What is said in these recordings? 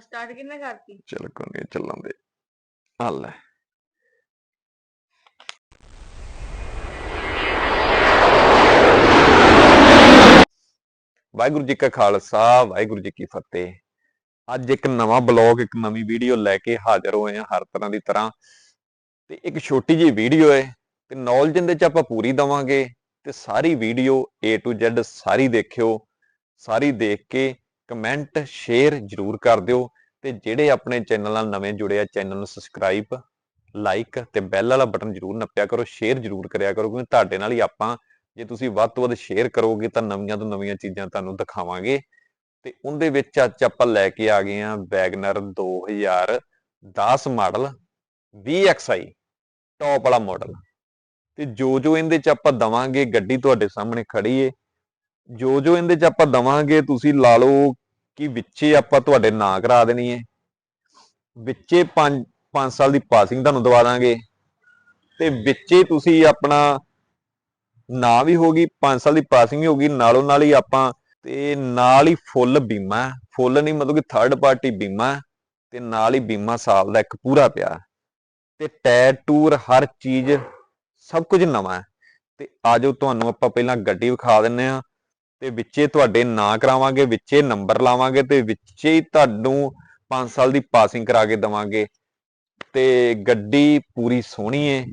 Start ਕਿੰਨੇ ਕਰਤੀ? ਚੱਲ ਕੋਈ ਨਹੀਂ ਚੱਲਾਂ ਦੇ। ਆ ਲੈ। ਵਾਹਿਗੁਰੂ ਜੀ ਕਾ ਖਾਲਸਾ, ਵਾਹਿਗੁਰੂ ਜੀ ਕੀ ਫਤਿਹ। ਅੱਜ ਇੱਕ ਨਵਾਂ ਬਲੌਗ, ਇੱਕ ਨਵੀਂ ਵੀਡੀਓ ਲੈ ਕੇ ਹਾਜ਼ਰ ਹੋਏ ਹਾਂ ਹਰ ਤਰ੍ਹਾਂ ਦੀ ਤਰ੍ਹਾਂ। ਤੇ ਇੱਕ ਛੋਟੀ ਜਿਹੀ ਵੀਡੀਓ ਹੈ ਤੇ ਨੌਲੇਜ ਦੇ ਚ ਆਪਾਂ ਪੂਰੀ ਦਵਾਂਗੇ। ਤੇ ਸਾਰੀ ਵੀਡੀਓ A to Z ਸਾਰੀ ਦੇਖਿਓ, ਸਾਰੀ ਦੇਖ ਕੇ ਕਮੈਂਟ ਸ਼ੇਅਰ ਜਰੂਰ ਕਰ ਦਿਓ ਤੇ ਜਿਹੜੇ ਆਪਣੇ ਚੈਨਲ ਨਾਲ ਨਵੇਂ ਜੁੜੇ ਆ ਚੈਨਲ ਨੂੰ ਸਬਸਕ੍ਰਾਈਬ ਲਾਈਕ ਤੇ ਬੈਲ ਵਾਲਾ ਬਟਨ ਜਰੂਰ ਨੱਪਿਆ ਕਰੋ ਸ਼ੇਅਰ ਜਰੂਰ ਕਰਿਆ ਕਰੋ ਕਿਉਂਕਿ ਤੁਹਾਡੇ ਨਾਲ ਹੀ ਆਪਾਂ ਜੇ ਤੁਸੀਂ ਵੱਧ ਤੋਂ ਵੱਧ ਸ਼ੇਅਰ ਕਰੋਗੇ ਤਾਂ ਨਵੀਆਂ ਤੋਂ ਨਵੀਆਂ ਚੀਜ਼ਾਂ ਤੁਹਾਨੂੰ ਦਿਖਾਵਾਂਗੇ। ਤੇ ਉਹਦੇ ਵਿੱਚ ਅੱਜ ਆਪਾਂ ਲੈ ਕੇ ਆ ਗਏ ਆ ਵੈਗਨਰ 2010 ਮਾਡਲ VXI ਟੌਪ ਵਾਲਾ ਮਾਡਲ ਤੇ ਜੋ ਜੋ ਇਹਦੇ ਚ ਆਪਾਂ ਦਵਾਂਗੇ, ਗੱਡੀ ਤੁਹਾਡੇ ਸਾਹਮਣੇ ਖੜੀ ਏ। ਜੋ ਜੋ ਇਹਦੇ ਚ ਆਪਾਂ ਦਵਾਂਗੇ, ਤੁਸੀਂ ਲਾ ਲਓ ਕਿ ਵਿੱਚੇ ਆਪਾਂ ਤੁਹਾਡੇ ਨਾਂ ਕਰਾ ਦੇਣੀ ਏ ਵਿੱਚੇ 5 5 ਸਾਲ ਦੀ ਪਾਸਿੰਗ ਤੁਹਾਨੂੰ ਦਵਾ ਦਾਂਗੇ। ਤੇ ਵਿੱਚੇ ਤੁਸੀਂ ਆਪਣਾ ਨਾਂ ਵੀ ਹੋਗੀ 5 ਸਾਲ ਦੀ ਪਾਸਿੰਗ ਵੀ ਹੋਗੀ ਨਾਲੋਂ ਨਾਲ ਹੀ ਆਪਾਂ ਤੇ ਨਾਲ ਹੀ ਫੁੱਲ ਬੀਮਾ ਫੁੱਲ ਨਹੀਂ ਮਤਲਬ ਕਿ ਥਰਡ ਪਾਰਟੀ ਬੀਮਾ ਤੇ ਨਾਲ ਹੀ ਬੀਮਾ ਸਾਲ ਦਾ ਇੱਕ ਪੂਰਾ ਪਿਆ ਤੇ ਟਾਇਰ ਟੂਰ, ਹਰ ਚੀਜ਼ ਸਭ ਕੁਝ ਨਵਾਂ ਹੈ। ਤੇ ਆਜੋ ਤੁਹਾਨੂੰ ਆਪਾਂ ਪਹਿਲਾਂ ਗੱਡੀ ਵਿਖਾ ਦਿੰਨੇ ਆ ਤੇ ਵਿੱਚੇ ਤੁਹਾਡੇ ਨਾਂ ਕਰਾਵਾਂਗੇ, ਵਿੱਚੇ ਨੰਬਰ ਲਾਵਾਂਗੇ ਤੇ ਵਿੱਚੇ ਹੀ ਤੁਹਾਨੂੰ 5 ਸਾਲ ਦੀ ਪਾਸਿੰਗ ਕਰਾ ਕੇ ਦਵਾਂਗੇ। ਤੇ ਗੱਡੀ ਪੂਰੀ ਸੋਹਣੀ ਏ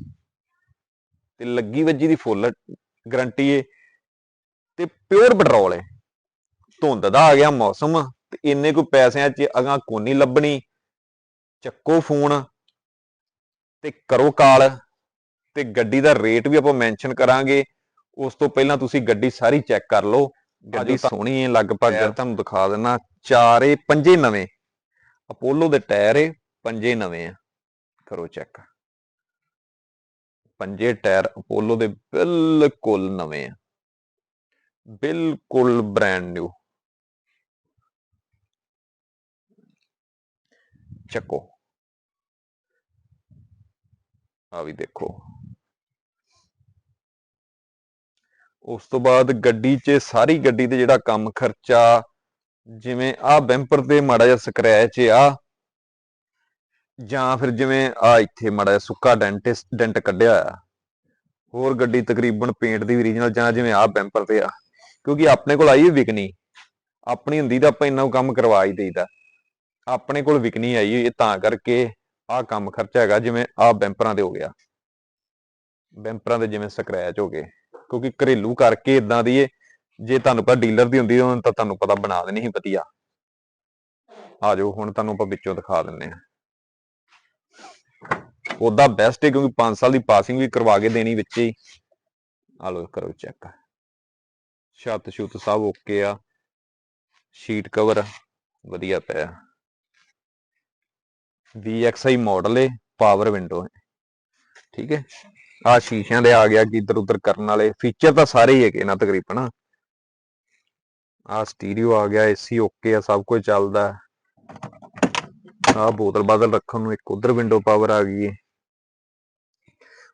ਤੇ ਲੱਗੀ ਵੱਜੀ ਦੀ ਫੁੱਲ ਗਰੰਟੀ ਏ ਤੇ ਪਿਓਰ ਪੈਟਰੋਲ ਏ। ਧੁੰਦ ਦਾ ਆ ਗਿਆ ਮੌਸਮ ਤੇ ਇੰਨੇ ਕੋ ਪੈਸਿਆਂ 'ਚ ਅਗਾਂ ਕੋਨੀ ਲੱਭਣੀ। ਚੱਕੋ ਫੋਨ ਤੇ ਕਰੋ ਕਾਲ ਤੇ ਗੱਡੀ ਦਾ ਰੇਟ ਵੀ ਆਪਾਂ ਮੈਂਸ਼ਨ ਕਰਾਂਗੇ। ਉਸ ਤੋਂ ਪਹਿਲਾਂ ਤੁਸੀਂ ਗੱਡੀ ਸਾਰੀ ਚੈੱਕ ਕਰ ਲਓ। ਗੱਡੀ ਸੋਹਣੀ ਹੈ ਲਗਭਗ ਤੁਹਾਨੂੰ ਦਿਖਾ ਦਿੰਨਾ ਚਾਰੇ ਪੰਜੇ ਨਵੇਂ। ਅਪੋਲੋ ਦੇ ਟਾਇਰ ਏ ਪੰਜੇ ਨਵੇਂ ਆ। ਕਰੋ ਚੈੱਕ। ਪੰਜੇ ਟਾਇਰ ਅਪੋਲੋ ਦੇ ਬਿਲਕੁਲ ਨਵੇਂ ਆ। ਬਿਲਕੁਲ ਬ੍ਰਾਂਡ ਨਿਊ ਚੱਕੋ। ਆ ਵੀ ਦੇਖੋ। ਉਸ ਤੋਂ ਬਾਅਦ ਗੱਡੀ 'ਚ ਸਾਰੀ ਗੱਡੀ ਤੇ ਜਿਹੜਾ ਕੰਮ ਖਰਚਾ, ਜਿਵੇਂ ਆ ਬੈਂਪਰ ਤੇ ਮਾੜਾ ਜਿਹਾ ਸਕ੍ਰੈਚ ਆ, ਜਾਂ ਫਿਰ ਜਿਵੇਂ ਆ ਇੱਥੇ ਮਾੜਾ ਜਿਹਾ ਸੁੱਕਾ ਡੈਂਟਿਸ ਡੈਂਟ ਕੱਢਿਆ ਆ ਹੋਰ ਗੱਡੀ ਤਕਰੀਬਨ ਪੇਂਟ ਦੀ ਵੀ ਰੀਜਨਲ ਜਾਂ ਜਿਵੇਂ ਆ ਬੈਂਪਰ ਤੇ ਆ। ਕਿਉਂਕਿ ਆਪਣੇ ਕੋਲ ਆਈ ਵਿਕਣੀ। ਆਪਣੀ ਹੁੰਦੀ ਤਾਂ ਆਪਾਂ ਇੰਨਾ ਕੰਮ ਕਰਵਾ ਹੀ ਦੇਈਦਾ। ਆਪਣੇ ਕੋਲ ਵਿਕਣੀ ਆਈ ਇਹ ਤਾਂ ਕਰਕੇ ਆ ਕੰਮ ਖਰਚਾ ਹੈਗਾ, ਜਿਵੇਂ ਆ ਬੈਂਪਰਾਂ ਤੇ ਹੋ ਗਿਆ। ਬੈਂਪਰਾਂ ਦੇ ਜਿਵੇਂ ਸਕ੍ਰੈਚ ਹੋ ਗਏ। ਕਿਉਂਕਿ ਘਰੇਲੂ ਕਰਕੇ ਇਦਾਂ ਦੀ ਏ, ਜੇ ਤੁਹਾਨੂੰ ਪਤਾ ਡੀਲਰ ਦੀ ਹੁੰਦੀ ਤਾਂ ਤੁਹਾਨੂੰ ਪਤਾ ਬਣਾ ਦੇਣੀ ਸੀ ਵਧੀਆ। ਆ ਜਾਓ ਹੁਣ ਤੁਹਾਨੂੰ ਆਪਾਂ ਵਿੱਚੋਂ ਦਿਖਾ ਦਿੰਨੇ ਆ ਉਹਦਾ ਬੈਸਟ ਹੈ ਕਿਉਂਕਿ 5 ਸਾਲ ਦੀ ਪਾਸਿੰਗ ਵੀ ਕਰਵਾ ਕੇ ਦੇਣੀ ਵਿੱਚ ਹੀ। ਆ ਲੋ ਕਰੋ ਚੈੱਕ ਛੱਤ ਛੁੱਤ ਸਭ ਓਕੇ ਆ। ਸ਼ੀਟ ਕਵਰ ਵਧੀਆ ਪਿਆ। VXI ਮਾਡਲ ਹੈ ਪਾਵਰ ਵਿੰਡੋ ਹੈ ਠੀਕ ਹੈ ਆ ਸ਼ੀਸ਼ਿਆਂ ਦੇ ਆ ਗਿਆ ਕਿ ਇੱਧਰ ਉਧਰ ਕਰਨ ਵਾਲੇ। ਫੀਚਰ ਤਾਂ ਸਾਰੇ ਹੀ ਹੈਗੇ ਨਾ ਤਕਰੀਬਨ। ਆ ਸਟੀਰੀਓ ਆ ਗਿਆ ਏਸੀ ਓਕੇ ਆ, ਸਭ ਕੁਝ ਚੱਲਦਾ। ਆ ਬੋਤਲ ਬਾਦਲ ਰੱਖਣ ਨੂੰ ਇੱਕ ਉਧਰ ਵਿੰਡੋ ਪਾਵਰ ਆ ਗਈ ਹੈ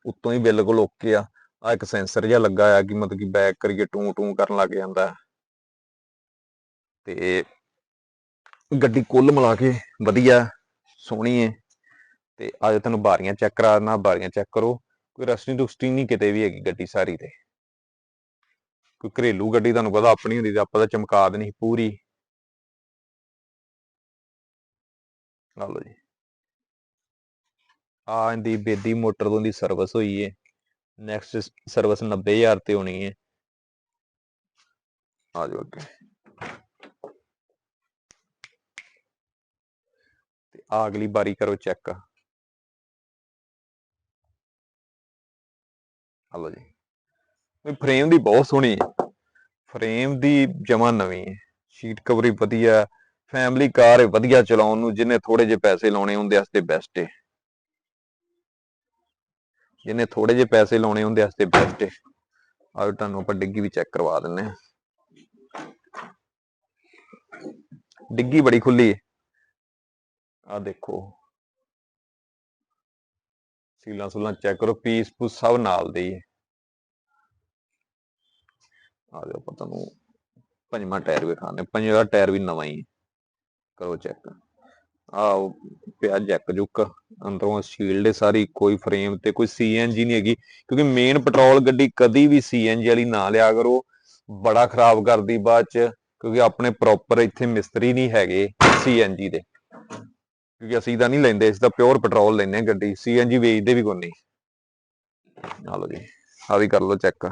ਉੱਤੋਂ ਹੀ ਬਿਲਕੁਲ ਓਕੇ ਆ। ਆ ਇੱਕ ਸੈਂਸਰ ਜਿਹਾ ਲੱਗਾ ਆ ਕਿ ਮਤਲਬ ਕਿ ਬੈਕ ਕਰੀਏ, ਟੂ ਟੂ ਕਰਨ ਲੱਗ ਜਾਂਦਾ। ਤੇ ਗੱਡੀ ਕੁੱਲ ਮਿਲਾ ਕੇ ਵਧੀਆ, ਸੋਹਣੀ ਹੈ ਤੇ ਅੱਜ ਤੁਹਾਨੂੰ ਬਾਰੀਆਂ ਚੈੱਕ ਕਰਾ ਦਿੰਦਾ, ਬਾਰੀਆਂ ਚੈੱਕ ਕਰੋ। ਕੋਈ ਰਸਟੀ ਰੁਸਟੀ ਨਹੀਂ ਕਿਤੇ ਵੀ ਹੈਗੀ ਗੱਡੀ ਸਾਰੀ ਤੇ। ਕੋਈ ਘਰੇਲੂ ਗੱਡੀ ਤੁਹਾਨੂੰ ਪਤਾ ਆਪਣੀ ਹੁੰਦੀ ਤੇ ਆਪਾਂ ਤਾਂ ਚਮਕਾ ਦੇਣੀ ਪੂਰੀ। ਲਓ ਜੀ। ਆ ਇਹਦੀ ਬੇਦੀ ਮੋਟਰ ਤੋਂ ਦੀ ਸਰਵਿਸ ਹੋਈ ਹੈ ਨੈਕਸਟ ਸਰਵਿਸ 90000 ਤੇ ਹੋਣੀ ਹੈ ਆ ਜਾਓ ਅੱਗੇ। ਤੇ ਆ ਅਗਲੀ ਬਾਰੀ ਕਰੋ ਚੈੱਕ ਆ ਲਓ ਜੀ। ਇਹ ਫਰੇਮ ਦੀ ਬਹੁਤ ਸੋਹਣੀ ਹੈ। ਫਰੇਮ ਦੀ ਜਮਾ ਨਵੀਂ ਹੈ। ਸ਼ੀਟ ਕਵਰੀ ਵਧੀਆ ਫੈਮਿਲੀ ਕਾਰ ਹੈ ਵਧੀਆ ਚਲਾਉਣ ਨੂੰ ਜਿਹਨੇ ਥੋੜੇ ਜਿਹੇ ਪੈਸੇ ਲਾਉਣੇ ਹੁੰਦੇ ਵਾਸਤੇ ਬੈਸਟ ਹੈ। ਜਿਹਨੇ ਥੋੜੇ ਜਿਹੇ ਪੈਸੇ ਲਾਉਣੇ ਹੁੰਦੇ ਵਾਸਤੇ ਬੈਸਟ ਹੈ। ਆਓ ਤੁਹਾਨੂੰ ਆਪਾਂ ਡਿੱਗੀ ਵੀ ਚੈੱਕ ਕਰਵਾ ਦਿੰਨੇ ਆ ਡਿੱਗੀ ਬੜੀ ਖੁੱਲੀ ਹੈ। ਆ ਦੇਖੋ। ਸੀਲਾਂ ਸੁਲਾਂ ਚੈੱਕ ਕਰੋ, ਪੀਸ ਪੂਸ ਸਭ ਨਾਲ ਦੇ ਹੀ ਹੈ। ਆ ਜਾਓ ਆਪਾਂ ਤੁਹਾਨੂੰ ਪੰਜਵਾਂ ਟਾਇਰ ਵੀ ਖਾਣੇ ਪੰਜਵਾਂ ਟਾਇਰ ਵੀ ਨਵਾਂ ਹੀ ਹੈ। ਕਰੋ ਚੈੱਕ। ਆ ਪਿਆ ਜੈਕ ਜੁੱਕ। ਅੰਦਰੋਂ ਸ਼ੀਲਡ ਸਾਰੀ, ਕੋਈ ਫਰੇਮ ਤੇ ਕੋਈ ਸੀਐਨਜੀ ਨਹੀਂ ਹੈਗੀ। ਕਿਉਂਕਿ ਮੇਨ ਪੈਟਰੋਲ ਗੱਡੀ ਕਦੀ ਵੀ ਸੀਐਨਜੀ ਵਾਲੀ ਨਾ ਲਿਆ ਕਰੋ। ਬੜਾ ਖਰਾਬ ਕਰਦੀ ਬਾਅਦ ਚ, ਕਿਉਂਕਿ ਆਪਣੇ ਪ੍ਰੋਪਰ ਇੱਥੇ ਮਿਸਤਰੀ ਨਹੀਂ ਹੈਗੇ ਸੀਐਨਜੀ ਦੇ। ਕਿਉਂਕਿ ਅਸੀਂ ਤਾਂ ਨਹੀਂ ਲੈਂਦੇ, ਅਸੀਂ ਤਾਂ ਪਿਓਰ ਪੈਟਰੋਲ ਲੈਂਦੇ ਹਾਂ ਗੱਡੀ ਸੀਐਨਜੀ ਵੇਚਦੇ ਵੀ ਕੋਈ ਨਹੀਂ। ਆ ਲਓ ਜੀ ਆ ਵੀ ਕਰ ਲਓ ਚੈੱਕ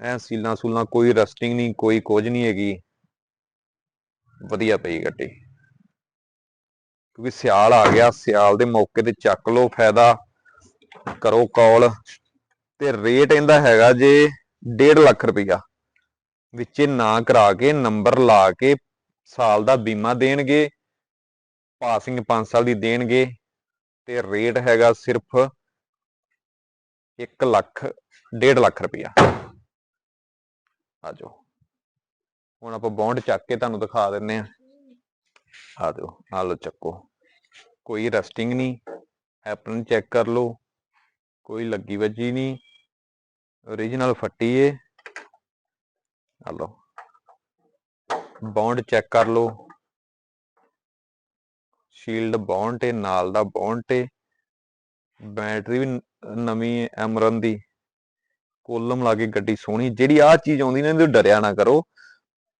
ਐ ਸੀਲਾਂ ਸੂਲਾਂ ਕੋਈ ਰਸਟਿੰਗ ਨਹੀਂ, ਕੋਈ ਕੁਝ ਨਹੀਂ ਹੈਗੀ। ਵਧੀਆ ਪਈ ਗੱਡੀ। ਕਿਉਂਕਿ ਸਿਆਲ ਆ ਗਿਆ, ਸਿਆਲ ਦੇ ਮੌਕੇ ਤੇ ਚੱਕ ਲਓ, ਫਾਇਦਾ ਕਰੋ ਕਾਲ ਤੇ ਰੇਟ ਇਹਦਾ ਹੈਗਾ ਜੇ 1.5 ਲੱਖ ਰੁਪਇਆ ਵਿੱਚੇ ਨਾ ਕਰਾ ਕੇ ਨੰਬਰ ਲਾ ਕੇ ਸਾਲ ਦਾ ਬੀਮਾ ਦੇਣਗੇ ਪਾਸਿੰਗ 5 ਸਾਲ ਦੀ ਦੇਣਗੇ ਤੇ ਰੇਟ ਹੈਗਾ ਸਿਰਫ 1 ਲੱਖ 1.5 ਲੱਖ ਰੁਪਇਆ। ਆ ਜਾਓ ਹੁਣ ਆਪਾਂ ਬੌਂਡ ਚੱਕ ਕੇ ਤੁਹਾਨੂੰ ਦਿਖਾ ਦਿੰਨੇ ਆ ਆ ਦਿਓ ਆ ਲੋ ਚੱਕੋ। ਕੋਈ ਰਸਟਿੰਗ ਨਹੀਂ ਐਪਰਨ ਚੈੱਕ ਕਰ ਲਓ। ਕੋਈ ਲੱਗੀ ਵੱਜੀ ਨਹੀਂ origignal ਫੱਟੀ ਏ। ਆ ਲਓ। ਬੌਂਡ ਚੈੱਕ ਕਰ ਲਓ। ਸ਼ੀਲਡ ਬੌਂਡ ਤੇ ਨਾਲ ਦਾ ਬੌਂਡ ਤੇ ਬੈਟਰੀ ਵੀ ਨਵੀਂ ਐਮਰਨ ਦੀ। ਕੋਲਮ ਲਾ ਕੇ ਗੱਡੀ ਸੋਹਣੀ। ਜਿਹੜੀ ਆਹ ਚੀਜ਼ ਆਉਂਦੀ ਨਾ ਇਹਦੇ ਡਰਿਆ ਨਾ ਕਰੋ।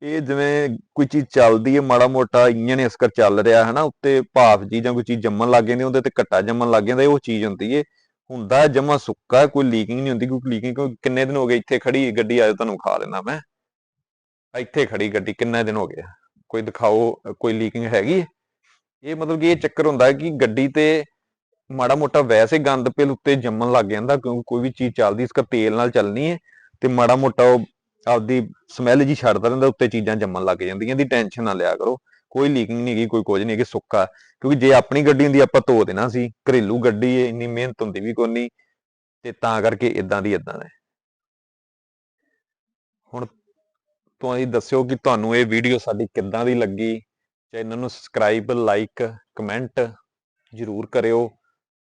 ਇਹ ਜਿਵੇਂ ਕੋਈ ਚੀਜ਼ ਚੱਲਦੀ ਹੈ ਮਾੜਾ ਮੋਟਾ ਇੰਜਨ ਇਸ ਕਰ ਚੱਲ ਰਿਹਾ ਹੈ ਨਾ ਉੱਤੇ ਭਾਫ ਜੀ ਜਾਂ ਕੋਈ ਚੀਜ਼ ਜੰਮਣ ਲੱਗ ਜਾਂਦੀ ਉਹਦੇ ਤੇ ਘੱਟਾ ਜੰਮਣ ਲੱਗ ਜਾਂਦਾ ਉਹ ਚੀਜ਼ ਹੁੰਦੀ ਏ ਹੁੰਦਾ ਜਮਾ ਸੁੱਕਾ ਹੈ, ਕੋਈ ਲੀਕਿੰਗ ਨਹੀਂ ਹੁੰਦੀ ਕੋਈ ਲੀਕਿੰਗ ਕਿੰਨੇ ਦਿਨ ਹੋ ਗਏ ਇੱਥੇ ਖੜੀ ਗੱਡੀ ਆਜੋ ਤੁਹਾਨੂੰ ਖਾ ਲੈਣਾ ਮੈਂ। ਇੱਥੇ ਖੜੀ ਗੱਡੀ ਕਿੰਨੇ ਦਿਨ ਹੋ ਗਏ? ਕੋਈ ਦਿਖਾਓ, ਕੋਈ ਲੀਕਿੰਗ ਹੈਗੀ ਹੈ? ਇਹ ਮਤਲਬ ਕਿ ਇਹ ਚੱਕਰ ਹੁੰਦਾ ਕਿ ਗੱਡੀ ਤੇ ਮਾੜਾ ਮੋਟਾ ਵੈਸੇ ਗੰਦ ਪਿਲ ਉੱਤੇ ਜੰਮਣ ਲੱਗ ਜਾਂਦਾ ਕਿਉਂਕਿ ਕੋਈ ਵੀ ਚੀਜ਼ ਚੱਲਦੀ, ਇਸ ਕਰ ਤੇਲ ਨਾਲ ਚੱਲਣੀ ਹੈ ਤੇ ਮਾੜਾ ਮੋਟਾ ਉਹ ਆਪਦੀ ਸਮੈਲ ਜੀ ਛੱਡਦਾ ਰਹਿੰਦਾ, ਉੱਤੇ ਚੀਜ਼ਾਂ ਜੰਮਣ ਲੱਗ ਜਾਂਦੀਆਂ ਇਹਦੀ ਟੈਨਸ਼ਨ ਨਾ ਲਿਆ ਕਰੋ। ਕੋਈ ਲੀਕਿੰਗ ਨਹੀਂ ਹੈਗੀ, ਕੋਈ ਕੁਝ ਨਹੀਂ ਹੈਗੀ, ਸੁੱਕਾ ਕਿਉਂਕਿ ਜੇ ਆਪਣੀ ਗੱਡੀ ਹੁੰਦੀ, ਆਪਾਂ ਧੋ ਦੇਣਾ ਸੀ। ਘਰੇਲੂ ਗੱਡੀ ਹੈ ਇੰਨੀ ਮਿਹਨਤ ਹੁੰਦੀ ਵੀ ਕੋਈ ਨਹੀਂ ਤੇ ਤਾਂ ਕਰਕੇ ਇਦਾਂ ਦੀ ਇਦਾਂ ਹੈ ਹੁਣ ਤੁਸੀਂ ਦੱਸਿਓ ਕਿ ਤੁਹਾਨੂੰ ਇਹ ਵੀਡੀਓ ਸਾਡੀ ਕਿੱਦਾਂ ਦੀ ਲੱਗੀ? ਚੈਨਲ ਨੂੰ ਸਬਸਕ੍ਰਾਈਬ ਲਾਈਕ ਕਮੈਂਟ ਜਰੂਰ ਕਰਿਓ।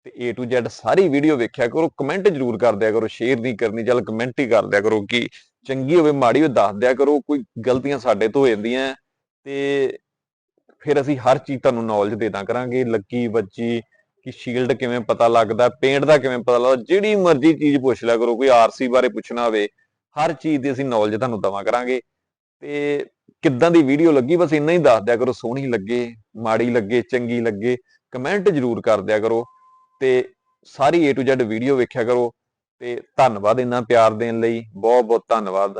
ਤੇ A to Z ਸਾਰੀ ਵੀਡੀਓ ਵੇਖਿਆ ਕਰੋ। ਕਮੈਂਟ ਜਰੂਰ ਕਰ ਦਿਆ ਕਰੋ। ਸ਼ੇਅਰ ਨਹੀਂ ਕਰਨੀ ਚੱਲ ਕਮੈਂਟ ਹੀ ਕਰ ਦਿਆ ਕਰੋ ਕਿ ਚੰਗੀ ਹੋਵੇ, ਮਾੜੀ ਹੋਵੇ ਦੱਸ ਦਿਆ ਕਰੋ। ਕੋਈ ਗਲਤੀਆਂ ਸਾਡੇ ਤੋਂ ਹੋ ਜਾਂਦੀਆਂ। ਤੇ ਫਿਰ ਅਸੀਂ ਹਰ ਚੀਜ਼ ਤੁਹਾਨੂੰ ਨੌਲੇਜ ਦੇਦਾ ਕਰਾਂਗੇ। ਲੱਗੀ, ਵੱਜੀ, ਕਿ ਸ਼ੀਲਡ ਕਿਵੇਂ ਪਤਾ ਲੱਗਦਾ ਪੇਂਟ ਦਾ ਕਿਵੇਂ ਪਤਾ ਲੱਗਦਾ, ਜਿਹੜੀ ਮਰਜ਼ੀ ਚੀਜ਼ ਪੁੱਛ ਲਿਆ ਕਰੋ। ਕੋਈ ਆਰਸੀ ਬਾਰੇ ਪੁੱਛਣਾ ਹੋਵੇ, ਹਰ ਚੀਜ਼ ਦੀ ਅਸੀਂ ਨੌਲੇਜ ਤੁਹਾਨੂੰ ਦਵਾਂ ਕਰਾਂਗੇ। ਤੇ ਕਿੱਦਾਂ ਦੀ ਵੀਡੀਓ ਲੱਗੀ? ਬਸ ਇੰਨਾ ਹੀ ਦੱਸ ਦਿਆ ਕਰੋ, ਸੋਹਣੀ ਲੱਗੇ, ਮਾੜੀ ਲੱਗੇ, ਚੰਗੀ ਲੱਗੇ ਕਮੈਂਟ ਜਰੂਰ ਕਰ ਦਿਆ ਕਰੋ ਤੇ ਸਾਰੀ A to Z ਵੀਡੀਓ ਵੇਖਿਆ ਕਰੋ ਤੇ ਧੰਨਵਾਦ ਇੰਨਾ ਪਿਆਰ ਦੇਣ ਲਈ ਬਹੁਤ ਬਹੁਤ ਧੰਨਵਾਦ।